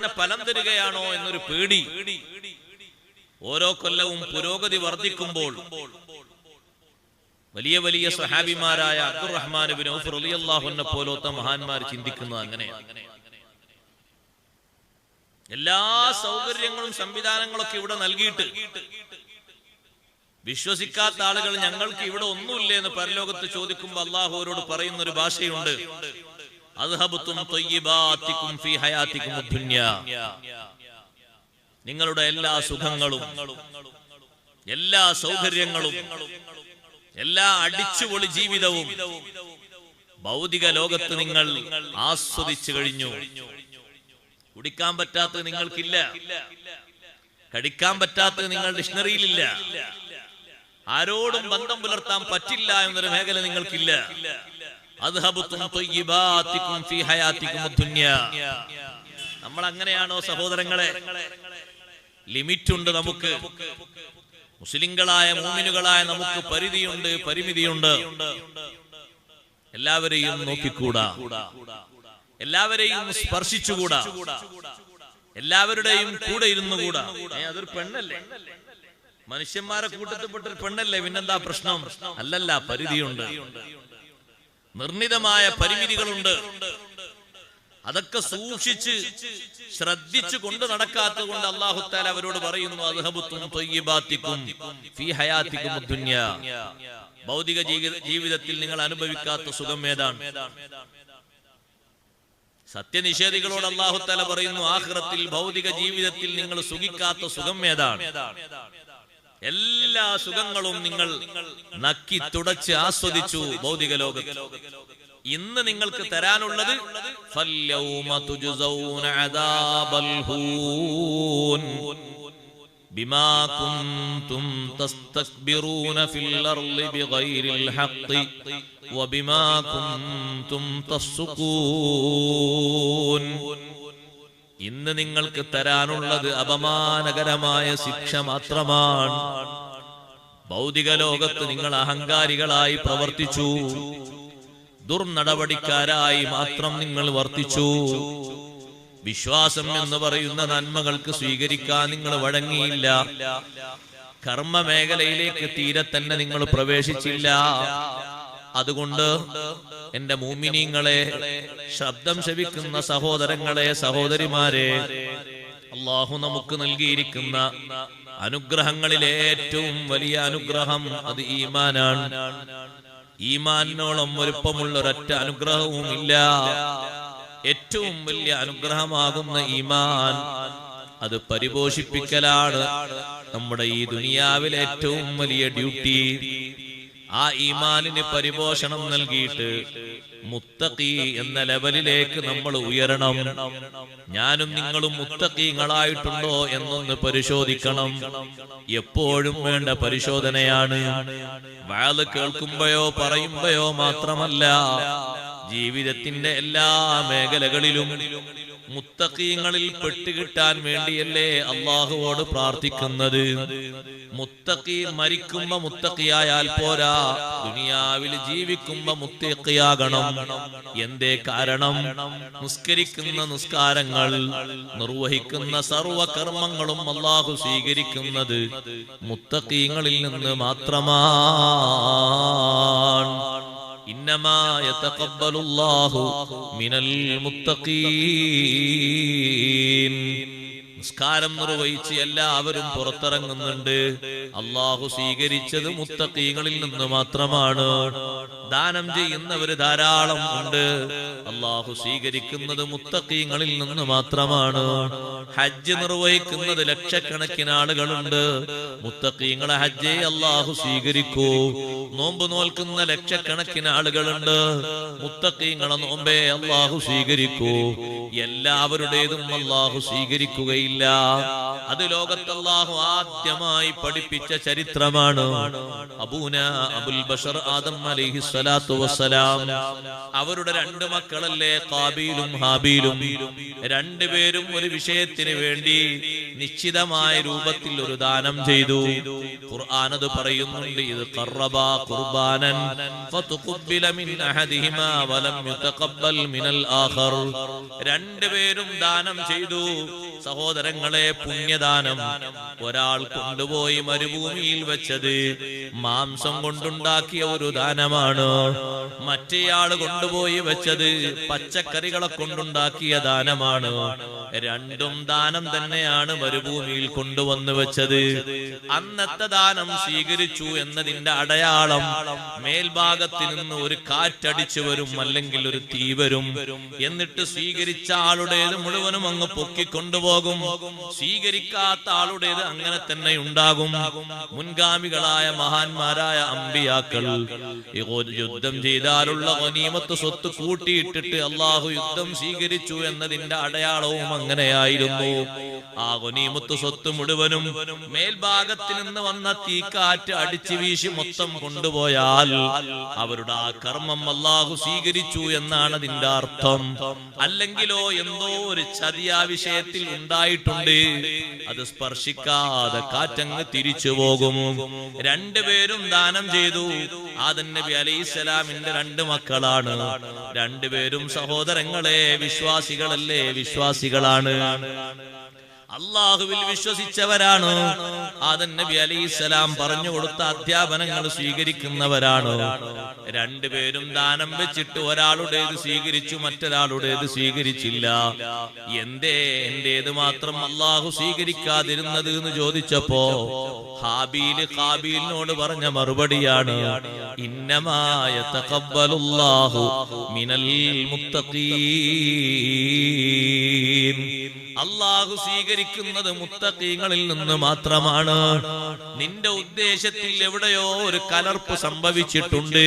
തന്നെ ഫലം തരികയാണോ എന്നൊരു പേടി. ഓരോ കൊല്ലവും പുരോഗതി വർദ്ധിക്കുമ്പോൾ വലിയ വലിയ സഹാബിമാരായ അബ്ദുറഹ്മാൻ ബിൻ ഔഫ് റളിയല്ലാഹുവിനെ പോലത്തെ മഹാന്മാർ ചിന്തിക്കുന്നത് അങ്ങനെ എല്ലാ സൗകര്യങ്ങളും സംവിധാനങ്ങളൊക്കെ ഇവിടെ നൽകിയിട്ട് വിശ്വസിക്കാത്ത ആളുകൾ ഞങ്ങൾക്ക് ഇവിടെ ഒന്നുമില്ലേ എന്ന് പരലോകത്ത് ചോദിക്കുമ്പോൾ അള്ളാഹു അവരോട് പറയുന്ന ഒരു ഭാഷയുണ്ട്. നിങ്ങളുടെ എല്ലാ സുഖങ്ങളും എല്ലാ സൗകര്യങ്ങളും എല്ലാ അടിച്ചുപൊളി ജീവിതവും ഭൗതിക ലോകത്ത് നിങ്ങൾ ആസ്വദിച്ചു കഴിഞ്ഞു. കുടിക്കാൻ പറ്റാത്ത നിങ്ങൾക്കില്ല. കടിക്കാൻ പറ്റാത്ത നിങ്ങൾ ഡിക്ഷണറിയിലില്ല. ആരോടും ബന്ധം പുലർത്താൻ പറ്റില്ല എന്നൊരു മേഖല നിങ്ങൾക്കില്ല. നമ്മൾ അങ്ങനെയാണോ സഹോദരങ്ങളെ? ലിമിറ്റ് ഉണ്ട് നമുക്ക്. മുസ്ലിങ്ങളായ മൂമിനുകളായ നമുക്ക് പരിധിയുണ്ട് പരിമിതിയുണ്ട്. എല്ലാവരെയും നോക്കിക്കൂടാ. എല്ലാവരെയും സ്പർശിച്ചുകൂടാ. എല്ലാവരുടെയും കൂടെ ഇരുന്നുകൂടാ. കൂടാ അതൊരു പെണ്ണല്ലേ? മനുഷ്യന്മാരെ കൂട്ടത്തിൽപ്പെട്ട ഒരു പെണ്ണല്ലേ? പിന്നെന്താ പ്രശ്നം? അല്ലല്ല പരിധിയുണ്ട്. നിർണിതമായ പരിമിതികളുണ്ട്. അതൊക്കെ സൂക്ഷിച്ച് ശ്രദ്ധിച്ചു കൊണ്ട് നടക്കാത്തത് കൊണ്ട് അള്ളാഹുത്താൽ അവരോട് പറയുന്നു അദ്ഹബുത്തും ഭൗതിക ജീവിതത്തിൽ നിങ്ങൾ അനുഭവിക്കാത്ത സുഖം ഏതാണ്? സത്യനിഷേധികളോട് അള്ളാഹുത്താല പറയുന്നു ആഹ്റത്തിൽ ഭൗതിക ജീവിതത്തിൽ നിങ്ങൾ സുഖിക്കാത്ത സുഖം ഏതാണ്? എല്ലാ സുഖങ്ങളും നിങ്ങൾ നക്കി തുടച്ച് ആസ്വദിച്ചു ഭൗതിക ലോകത്ത് ഇന്ന് നിങ്ങൾക്ക് തരാനുള്ളത് ഫല്യൗമ തുജ്സൗന അദാബൽ ഹൂൻ بما كنتم تستكبرون في الأرض بغير الحق وبما كنتم تفسقون ഇന്ന് നിങ്ങൾക്ക് തരാനുള്ളത് അപമാനകരമായ ശിക്ഷ മാത്രമാണ്. ഭൗതിക ലോകത്ത് നിങ്ങൾ അഹങ്കാരികളായി പ്രവർത്തിച്ചു. ദുർനടപടിക്കാരായി മാത്രം നിങ്ങൾ വർത്തിച്ചു. വിശ്വാസം എന്ന് പറയുന്ന നന്മകൾക്ക് സ്വീകരിക്കാൻ നിങ്ങൾ വഴങ്ങിയില്ല. കർമ്മ മേഖലയിലേക്ക് തീരെ തന്നെ നിങ്ങൾ പ്രവേശിച്ചില്ല. അതുകൊണ്ട് എന്റെ മൂമിനീങ്ങളെ ശബ്ദം ശവിക്കുന്ന സഹോദരങ്ങളെ സഹോദരിമാരെ അള്ളാഹു നമുക്ക് നൽകിയിരിക്കുന്ന അനുഗ്രഹങ്ങളിലെ ഏറ്റവും വലിയ അനുഗ്രഹം അത് ഈമാനാണ്. ഈമാനോളം വലുപ്പമുള്ള ഒരൊറ്റ അനുഗ്രഹവും ഇല്ല ഏറ്റവും വലിയ അനുഗ്രഹമാകുന്ന ഈമാൻ അത് പരിപോഷിപ്പിക്കലാണ്. നമ്മുടെ ഈ ദുനിയാവിലെ ഏറ്റവും വലിയ ഡ്യൂട്ടി. ആ ഈമാനിന് പരിപോഷണം നൽകിയിട്ട് മുത്തഖി എന്ന ലെവലിലേക്ക് നമ്മൾ ഉയരണം. ഞാനും നിങ്ങളും മുത്തഖീങ്ങളായിട്ടുണ്ടോ എന്നൊന്ന് പരിശോധിക്കണം. എപ്പോഴും വേണ്ട പരിശോധനയാണ്. വാൾ കേൾക്കുമ്പോയോ പറയുമ്പോയോ മാത്രമല്ല ജീവിതത്തിന്റെ എല്ലാ മേഖലകളിലും മുത്തക്കീങ്ങളിൽ പെട്ടുകിട്ടാൻ വേണ്ടിയല്ലേ അള്ളാഹുവോട് പ്രാർത്ഥിക്കുന്നത്? മുത്തക്കി മരിക്കുമ്പോ മുത്തക്കിയായാൽ പോരാ ദുനിയാവിൽ ജീവിക്കുമ്പോ മുത്തക്കിയാകണം എന്തേ കാരണം? നിസ്കരിക്കുന്ന നിസ്കാരങ്ങൾ നിർവഹിക്കുന്ന സർവകർമ്മങ്ങളും അള്ളാഹു സ്വീകരിക്കുന്നത് മുത്തക്കീങ്ങളിൽ നിന്ന് മാത്രമാണ്. إنما يتقبل الله من المتقين. നിസ്കാരം നിർവഹിച്ച് എല്ലാവരും പുറത്തിറങ്ങുന്നുണ്ട്. അള്ളാഹു സ്വീകരിച്ചത് മുത്തക്കീങ്ങളിൽ നിന്ന് മാത്രമാണ്. ദാനം ചെയ്യുന്നവര് ധാരാളം ഉണ്ട്. അള്ളാഹു സ്വീകരിക്കുന്നത് മുത്തക്കീങ്ങളിൽ നിന്ന് മാത്രമാണ്. ഹജ്ജ് നിർവഹിക്കുന്നത് ലക്ഷക്കണക്കിന് ആളുകളുണ്ട്. മുത്തക്കീങ്ങളെ ഹജ്ജെ അള്ളാഹു സ്വീകരിക്കൂ. നോമ്പ് നോൽക്കുന്ന ലക്ഷക്കണക്കിന് ആളുകളുണ്ട്. മുത്തക്കീങ്ങളെ നോമ്പേ അള്ളാഹു സ്വീകരിക്കൂ. എല്ലാവരുടേതും അള്ളാഹു സ്വീകരിക്കുകയില്ല. അത് ലോകത്തല്ലാഹു ആദ്യമായി പഠിപ്പിച്ച ചരിത്രമാണ്. അബൂന അബുൽ ബഷർ ആദം അലൈഹി സ്വലാത്തു വസ്സലാം. അവരുടെ രണ്ട് മക്കളല്ലേ കാബീലും ഹാബീലും. രണ്ടുപേരും ഒരു വിഷയത്തിന് വേണ്ടി നിശ്ചിതമായ രൂപത്തിൽ ഒരു ദാനം ചെയ്തു. ഖുർആാനത് പറയുന്നുണ്ട്. ഇത് ഖറബാ ഖുർബാനൻ ഫതുഖബ്ബില മിൻ അഹദിഹിമാ വലം യുതഖബ്ബൽ മിനൽ ആഖർ. രണ്ടുപേരും ദാനം ചെയ്തു. സഹോദരങ്ങളെ പുണ്യദാനം. ഒരാൾ കൊണ്ടുപോയി മരുഭൂമിയിൽ വെച്ചത്. മാംസം കൊണ്ടുണ്ടാക്കിയ ഒരു ദാനമാണ്. മറ്റേയാൾ കൊണ്ടുപോയി വെച്ചത് പച്ചക്കറികളെ കൊണ്ടുണ്ടാക്കിയ ദാനമാണ്. രണ്ടും ദാനം തന്നെയാണ് മരുഭൂമിയിൽ കൊണ്ടുവന്നു വെച്ചത്. അന്നത്തെ ദാനം സ്വീകരിച്ചു എന്നതിന്റെ അടയാളം മേൽഭാഗത്ത് നിന്ന് ഒരു കാറ്റടിച്ചു വരും അല്ലെങ്കിൽ ഒരു തീ വരും. എന്നിട്ട് സ്വീകരിച്ച ആളുടേത് മുഴുവനും അങ്ങ് പൊക്കിക്കൊണ്ടുപോകും. സ്വീകരിക്കാത്ത ആളുടേത് അങ്ങനെ തന്നെ ഉണ്ടാകും. മുൻഗാമികളായ മഹാന്മാരായ അമ്പിയാക്കൾ യുദ്ധം ചെയ്താലുള്ള ഒനീമത്ത് സ്വത്ത് കൂട്ടിയിട്ടിട്ട് അള്ളാഹു യുദ്ധം സ്വീകരിച്ചു എന്നതിന്റെ അടയാളവും അങ്ങനെയായിരുന്നു. ആ ഗനീമത്ത് സ്വത്ത് മുഴുവനും മേൽഭാഗത്തിൽ നിന്ന് വന്ന തീക്കാറ്റ് അടിച്ചു വീശി മൊത്തം കൊണ്ടുപോയാൽ അവരുടെ ആ കർമ്മം അള്ളാഹു സ്വീകരിച്ചു എന്നാണ് അതിന്റെ അർത്ഥം. അല്ലെങ്കിലോ എന്തോ ഒരു ചതി ആ വിഷയത്തിൽ ഉണ്ടായിട്ടുണ്ട്. അത് സ്പർശിക്കാതെ കാറ്റങ്ങ് തിരിച്ചു പോകും. രണ്ടുപേരും ദാനം ചെയ്തു. ആദൻ നബി അലൈഹിസ്സലാമിന്റെ രണ്ട് മക്കളാണ്. രണ്ടുപേരും സഹോദരങ്ങളെ വിശ്വാസികളല്ലേ വിശ്വാസികളാണ്. അള്ളാഹുവിൽ വിശ്വസിച്ചവരാണ്? ആദൻ നബി അലൈഹിസ്സലാം പറഞ്ഞു കൊടുത്ത അധ്യാപനങ്ങൾ സ്വീകരിക്കുന്നവരാണ്? രണ്ടുപേരും ദാനം വെച്ചിട്ട് ഒരാളുടേത് സ്വീകരിച്ചു മറ്റൊരാളുടേത് സ്വീകരിച്ചില്ല. എന്തേ? എന്റേത് മാത്രം അള്ളാഹു സ്വീകരിക്കാതിരുന്നത് എന്ന് ചോദിച്ചപ്പോ ഹാബീൽ ഹാബീലിനോട് പറഞ്ഞ മറുപടിയാണ് ഇന്നമായ തകബലുല്ലാഹു മിനൽ മുത്തഖീൻ. അള്ളാഹു സ്വീകരിക്കുന്നത് മുത്തഖീങ്ങളിൽ നിന്ന് മാത്രമാണ്. നിന്റെ ഉദ്ദേശത്തിൽ എവിടെയോ ഒരു കലർപ്പ് സംഭവിച്ചിട്ടുണ്ട്.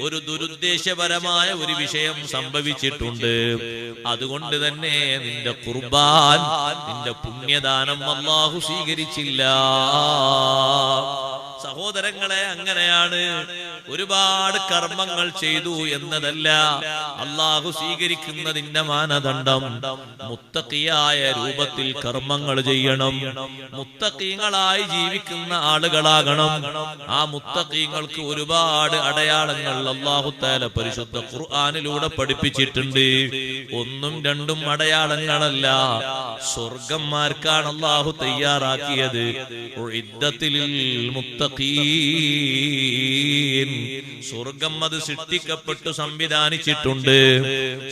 ഒരു ദുരുദ്ദേശപരമായ ഒരു വിഷയം സംഭവിച്ചിട്ടുണ്ട്. അതുകൊണ്ട് തന്നെ നിന്റെ കുർബാൻ നിന്റെ പുണ്യദാനം അള്ളാഹു സ്വീകരിച്ചില്ല. സഹോദരങ്ങളെ അങ്ങനെയാണ്. ഒരുപാട് കർമ്മങ്ങൾ ചെയ്തു എന്നതല്ല. അള്ളാഹു സ്വീകരിക്കുന്നതിന്റെ മാനദണ്ഡം. മുത്തക്കിയായ രൂപത്തിൽ കർമ്മങ്ങൾ ചെയ്യണം. മുത്തക്കീങ്ങളായി ജീവിക്കുന്ന ആളുകളാകണം. ആ മുത്തക്കീങ്ങൾക്ക് ഒരുപാട് അടയാളങ്ങൾ അള്ളാഹു താല പരിശുദ്ധ ഖുർആാനിലൂടെ പഠിപ്പിച്ചിട്ടുണ്ട്. ഒന്നും രണ്ടും അടയാളങ്ങളല്ല. സ്വർഗന്മാർക്കാണ് അള്ളാഹു തയ്യാറാക്കിയത്. മുത്തഖീൻ. സ്വർഗം അത് സൃഷ്ടിക്കപ്പെട്ടു സംവിധാനിച്ചിട്ടുണ്ട്.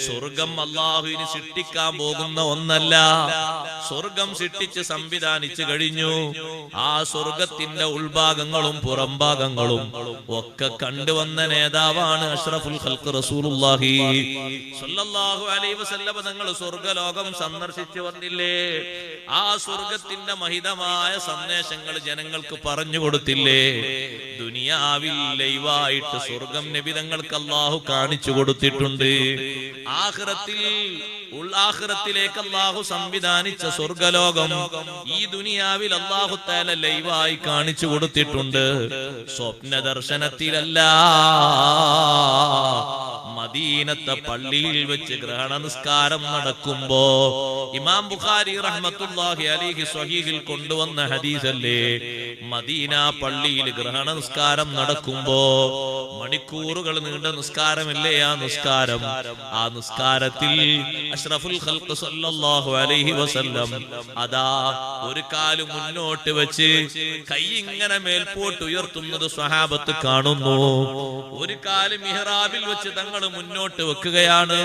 സ്വർഗം അള്ളാഹുവിന് സൃഷ്ടിക്കാൻ പോകുന്ന ഒന്നല്ല. സ്വർഗം സൃഷ്ടിച്ച് സംവിധാനിച്ചു കഴിഞ്ഞു. ആ സ്വർഗത്തിന്റെ ഉൾഭാഗങ്ങളും പുറംഭാഗങ്ങളും ഒക്കെ കണ്ടുവന്ന നേതാവാണ് അഷ്റഫുൽ ഖൽഖ് റസൂലുള്ളാഹി. സ്വല്ലല്ലാഹു അലൈഹി വസല്ലം തങ്ങൾ സ്വർഗലോകം സന്ദർശിച്ചു വന്നില്ലേ? ആ സ്വർഗത്തിന്റെ മഹിതമായ സന്ദേശങ്ങൾ ജനങ്ങൾക്ക് പറഞ്ഞു കൊടുത്തില്ലേ? ദുനിയാവിൽ ലൈവായിട്ട് സ്വർഗം നിബിതങ്ങൾക്ക് അള്ളാഹു കാണിച്ചു കൊടുത്തിട്ടുണ്ട്. ആഹ്റത്തിൽ ഉള്ളാഹ്റത്തിലേക്ക് അള്ളാഹു സംവിധാനിച്ച സ്വർഗലോകം ഈ ദുനിയാവിൽ അള്ളാഹു താല ലൈവായി കാണിച്ചു കൊടുത്തിട്ടുണ്ട്. സ്വപ്ന ദർശനത്തിലല്ല മദീനത്തെ പള്ളിയിൽ വെച്ച് ഗ്രഹണ നിസ്കാരം നടക്കുമ്പോ ഇമാം ബുഖാരി റഹ്മത്തുല്ലാഹി അലിഹി സ്വഹീഹിൽ കൊണ്ടുവന്ന ഹദീസല്ലേ? മദീന പള്ളിയിൽ ഗ്രഹണ നിസ്കാരം നടക്കുമ്പോ മണിക്കൂറുകൾ നീണ്ട നിസ്കാരമില്ലേ ആ നിസ്കാരം? ആ നിസ്കാരത്തിൽ അഷ്റഫുൽ ഖൽഖ് സല്ലല്ലാഹു അലൈഹി വസല്ലം അതാ ഒരു കാൽ മുന്നോട്ട് വെച്ച് കൈ ഇങ്ങനെ മേൽപോട്ട് ഉയർത്തുന്നത് സ്വഹാബത്ത് കാണുന്നു. ഒരു കാൽ മിഹ്റാബിൽ വെച്ച് തങ്ങൾ മുന്നോട്ട് വെക്കുകയാണ്.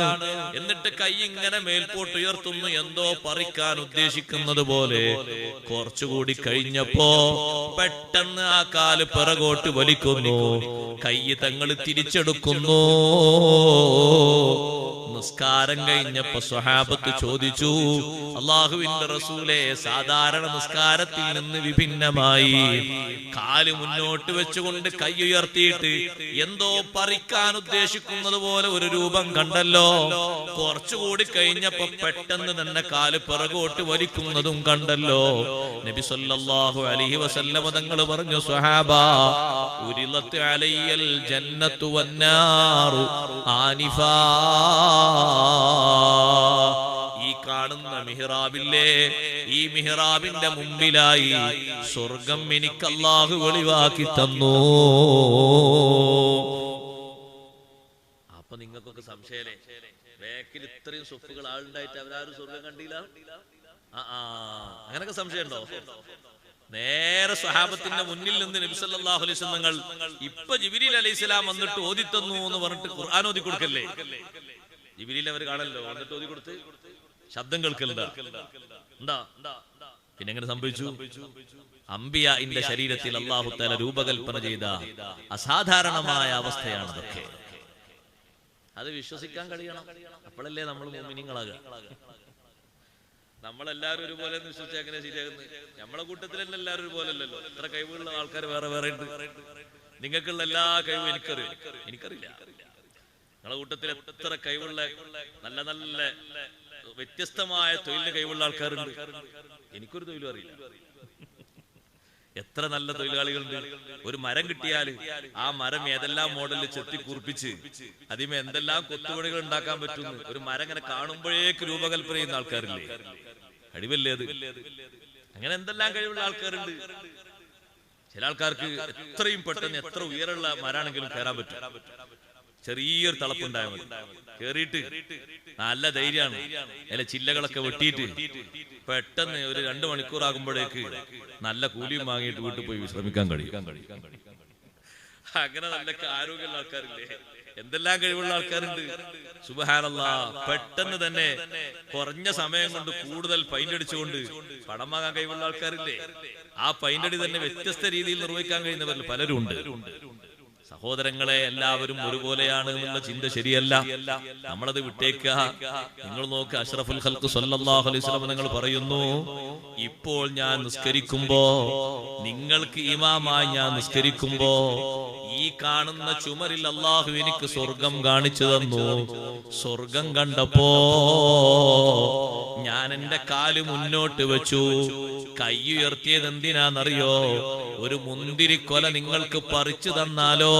എന്നിട്ട് കൈ ഇങ്ങനെ മേൽപോട്ട് ഉയർത്തുന്നു. എന്തോ പറിക്കാൻ ഉദ്ദേശിക്കുന്നത് പോലെ. കുറച്ചുകൂടി കഴിഞ്ഞപ്പോ പെട്ടെന്ന് ആ കാൽ പിറകോട്ട് വലിക്കുന്നു. കൈ തങ്ങൾ തിരിച്ചെടുക്കുന്നു. നിസ്കാരം കഴിഞ്ഞപ്പോ സ്വഹാബത്ത് ചോദിച്ചു അള്ളാഹുവിന്റെ റസൂലെ സാധാരണ നിസ്കാരത്തിൽ നിന്ന് വിഭിന്നമായി കാൽ മുന്നോട്ട് വെച്ചുകൊണ്ട് കൈ ഉയർത്തിയിട്ട് എന്തോ പറിക്കാൻ ഉദ്ദേശിക്കുന്നത് പോലെ ഒരു രൂപം കണ്ടല്ലോ. കുറച്ചുകൂടി കഴിഞ്ഞപ്പോ പെട്ടെന്ന് തന്നെ കാൽ പിറകോട്ട് വലിക്കുന്നതും കണ്ടല്ലോ. നബി സല്ലല്ലാഹു അലൈഹി വസല്ലമ തങ്ങൾ പറഞ്ഞു സ്വഹാബ ഉരിലത്ത് അലയ്യൽ ജന്നത്തു വന്നാറു ആനിഫാ ഈ കാണുന്ന മിഹ്റാബില്ലേ ഈ മിഹ്റാബിന്റെ മുമ്പിലായി സ്വർഗം എനിക്ക് അല്ലാഹു വെളിവാക്കി തന്നു. അപ്പൊ നിങ്ങൾക്കൊക്കെ സംശയല്ലേ? ബാക്കിൽ ഇത്രയും സ്വത്തുകൾ ആളുണ്ടായിട്ട് അവരാരും സ്വർഗം കണ്ടില്ല? ആ അങ്ങനൊക്കെ സംശയമുണ്ടോ? നേരെ സ്വഹാബത്തിന്റെ മുന്നിൽ നിന്ന് നബി സല്ലല്ലാഹു അലൈഹി നിങ്ങൾ ഇപ്പൊ ജിബിരിൽ അലൈഹി സ്വലാം വന്നിട്ട് ഓതി തന്നു എന്ന് പറഞ്ഞിട്ട് ഖുർആൻ ഓതി കൊടുക്കല്ലേ ജിബിരിൽ അവർ കാണല്ലോ വന്നിട്ട് ഓതി കൊടുത്ത് ശബ്ദം കേൾക്കലുണ്ടാ. പിന്നെ എങ്ങനെ സംഭവിച്ചു? അമ്പിയ ഇന്റെ ശരീരത്തിൽ അള്ളാഹു തല രൂപകൽപ്പന ചെയ്ത അസാധാരണമായ അവസ്ഥയാണ് അതൊക്കെ അത് വിശ്വസിക്കാൻ കഴിയണം. അപ്പോഴല്ലേ നമ്മൾ മോമിനിങ്ങളാകുക നമ്മളെല്ലാരും ഒരുപോലെ വിശ്വസിച്ച് എങ്ങനെ ശരിയാകുന്നത്? നമ്മളെ കൂട്ടത്തിൽ തന്നെ എല്ലാവരും ഒരുപോലെ അല്ലല്ലോ ഇത്ര കഴിവുള്ള ആൾക്കാർ വേറെ വേറെ ഉണ്ട്. നിങ്ങൾക്കുള്ള എല്ലാ കഴിവും എനിക്കറിയാം. എനിക്കറിയില്ല. നിങ്ങളെ കൂട്ടത്തിൽ എത്ര കഴിവുള്ള നല്ല നല്ല വ്യത്യസ്തമായ തൊഴിലിന് കഴിവുള്ള ആൾക്കാരുണ്ട്. എനിക്കൊരു തൊഴിലും അറിയില്ല. എത്ര നല്ല തൊഴിലാളികളുണ്ട്. ഒരു മരം കിട്ടിയാൽ ആ മരം ഏതെല്ലാം മോഡലിൽ ചെത്തി കുറിപ്പിച്ച് അതിമേ എന്തെല്ലാം കൊത്തുപണികൾ ഉണ്ടാക്കാൻ പറ്റും ഒരു മരം ഇങ്ങനെ കാണുമ്പോഴേക്ക് രൂപകൽപ്പന ചെയ്യുന്ന ആൾക്കാരില്ലേ? കഴിവല്ലേ അത്? അങ്ങനെ എന്തെല്ലാം കഴിവുള്ള ആൾക്കാരുണ്ട്. ചില ആൾക്കാർക്ക് എത്രയും പെട്ടെന്ന് എത്ര ഉയരമുള്ള മരാണെങ്കിലും കയറാൻ പറ്റും. ചെറിയൊരു തളപ്പുണ്ടായ മതി. കേറിയിട്ട് നല്ല ധൈര്യമാണ്. അല്ല ചില്ലകളൊക്കെ വെട്ടിയിട്ട് പെട്ടെന്ന് ഒരു രണ്ടു മണിക്കൂർ ആകുമ്പോഴേക്ക് നല്ല കൂലിയും വാങ്ങിയിട്ട് വീട്ടിൽ പോയി വിശ്രമിക്കാൻ കഴിയും. അങ്ങനെ നല്ല ആരോഗ്യമുള്ള ആൾക്കാരില്ലേ? എന്തെല്ലാം കഴിവുള്ള ആൾക്കാരുണ്ട്? സുബഹാനല്ല. പെട്ടെന്ന് തന്നെ കുറഞ്ഞ സമയം കൊണ്ട് കൂടുതൽ പൈന്റ് അടിച്ചുകൊണ്ട് പണം വാങ്ങാൻ കഴിവുള്ള ആൾക്കാരില്ലേ? ആ പൈന്റ് അടി തന്നെ വ്യത്യസ്ത രീതിയിൽ നിർവഹിക്കാൻ കഴിയുന്നവരിൽ പലരും ഉണ്ട് സഹോദരങ്ങളെ എല്ലാവരും ഒരുപോലെയാണ് എന്നുള്ള ചിന്ത ശരിയല്ല. നമ്മളത് വിട്ടേക്ക നിങ്ങൾ നോക്ക് അഷ്റഫുൽ ഖൽക്ക് സല്ലല്ലാഹു അലൈഹി വസല്ലം നിങ്ങൾ പറയുന്നു ഇപ്പോൾ ഞാൻ നിസ്കരിക്കുമ്പോ നിങ്ങൾക്ക് ഇമാമായി ഞാൻ നിസ്കരിക്കുമ്പോ ഈ കാണുന്ന ചുമരിൽ അള്ളാഹു എനിക്ക് സ്വർഗം കാണിച്ചു തന്നു. സ്വർഗം കണ്ടപ്പോ ഞാൻ എന്റെ കാൽ മുന്നോട്ട് വെച്ചു. കൈ ഉയർത്തിയത് എന്തിനാന്നറിയോ ഒരു മുന്തിരിക്കൊല നിങ്ങൾക്ക് പറിച്ചു തന്നാലോ?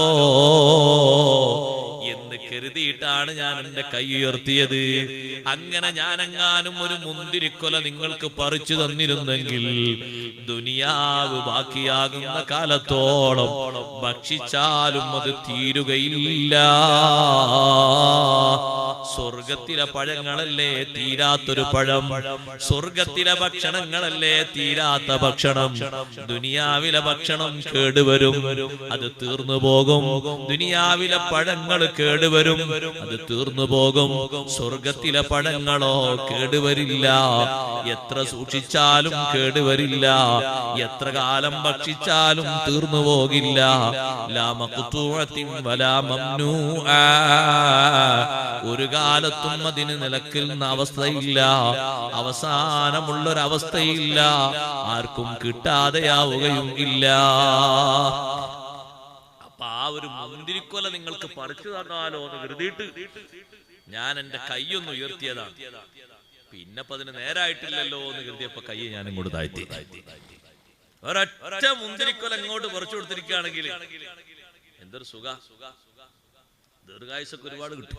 എന്ന് കരുതിയിട്ടാണ് ഞാൻ എന്റെ കൈ ഉയർത്തിയത് അങ്ങനെ ഞാനെങ്ങാനും ഒരു മുന്തിരിക്കൊല നിങ്ങൾക്ക് പറിച്ചു തന്നിരുന്നെങ്കിൽ ദുനിയാവ് ബാക്കിയാകുന്ന കാലത്തോളം ഭക്ഷിച്ചാലും അത് തീരുകയില്ല. സ്വർഗത്തിലെ പഴങ്ങളല്ലേ തീരാത്തൊരു പഴം? സ്വർഗത്തിലെ ഭക്ഷണങ്ങളല്ലേ തീരാത്ത ഭക്ഷണം? ദുനിയാവിലെ ഭക്ഷണം കേടുവരും അത് തീർന്നു പോകും. ദുനിയാവിലെ പഴങ്ങൾ കേടുവരും അത് തീർന്നു പോകും. സ്വർഗത്തിലെ പഴങ്ങളോ കേടുവരില്ല. എത്ര സൂക്ഷിച്ചാലും കേടുവരില്ല. എത്ര കാലം ഭക്ഷിച്ചാലും തീർന്നു പോകില്ല. ലാ മഖ്തൂഅത്തിൻ വലാ മംനൂആ. ഒരു കാലത്തും അതിന് നിലക്കുന്ന അവസ്ഥയില്ല. അവസാനമുള്ളൊരവസ്ഥയില്ല. ആർക്കും കിട്ടാതെയാവുകയും ഇല്ല അപ്പൊ ആ ഒരു മുന്തിരിക്കൊല നിങ്ങൾക്ക് പറിച്ചു തന്നാലോ എന്ന് കരുതിയിട്ട് ഞാൻ എന്റെ കൈയൊന്ന് ഉയർത്തിയതാണ്. പിന്നെ അതിന് നേരായിട്ടില്ലല്ലോ എന്ന് കരുതിയപ്പോ കൈ ഞാൻ ഇങ്ങോട്ട് താഴ്ത്തി. ഒരൊറ്റ മുന്തിരിക്കൊല ഇങ്ങോട്ട് പറിച്ചു കൊടുത്തിരിക്കുകയാണെങ്കിൽ എന്തൊരു സുഖ. ദീർഘായുസൊക്കെ ഒരുപാട് കിട്ടും.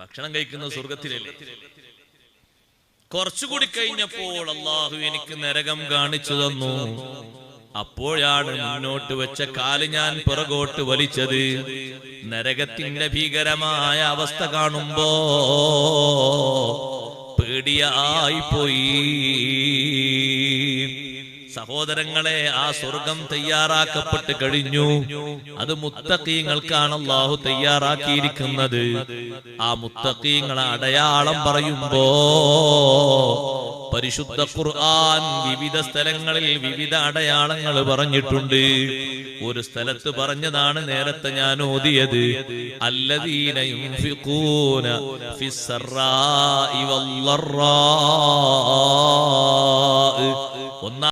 ഭക്ഷണം കഴിക്കുന്ന സ്വർഗത്തിലല്ലേ കുറച്ചുകൂടി കഴിഞ്ഞപ്പോൾ അള്ളാഹു എനിക്ക് നരകം കാണിച്ചു തന്നു. അപ്പോഴാണ് മുന്നോട്ട് വെച്ച കാൽ ഞാൻ പുറകോട്ട് വലിച്ചത്. നരകത്തിന്റെ ഭീകരമായ അവസ്ഥ കാണുമ്പോ പേടിയായി പോയി. സഹോദരങ്ങളെ ആ സ്വർഗം തയ്യാറാക്കപ്പെട്ട് കഴിഞ്ഞു. അത് മുത്തക്കീങ്ങൾക്കാണ് അള്ളാഹു തയ്യാറാക്കിയിരിക്കുന്നത്. ആ മുത്തക്കീങ്ങളെ അടയാളം പറയുമ്പോ പരിശുദ്ധ ഖുർആൻ വിവിധ സ്ഥലങ്ങളിൽ വിവിധ അടയാളങ്ങൾ പറഞ്ഞിട്ടുണ്ട്. ഒരു സ്ഥലത്ത് പറഞ്ഞതാണ് നേരത്തെ ഞാൻ ഓതിയത്. അല്ലദീന ഫിസ്സറാഇ ഒന്നാം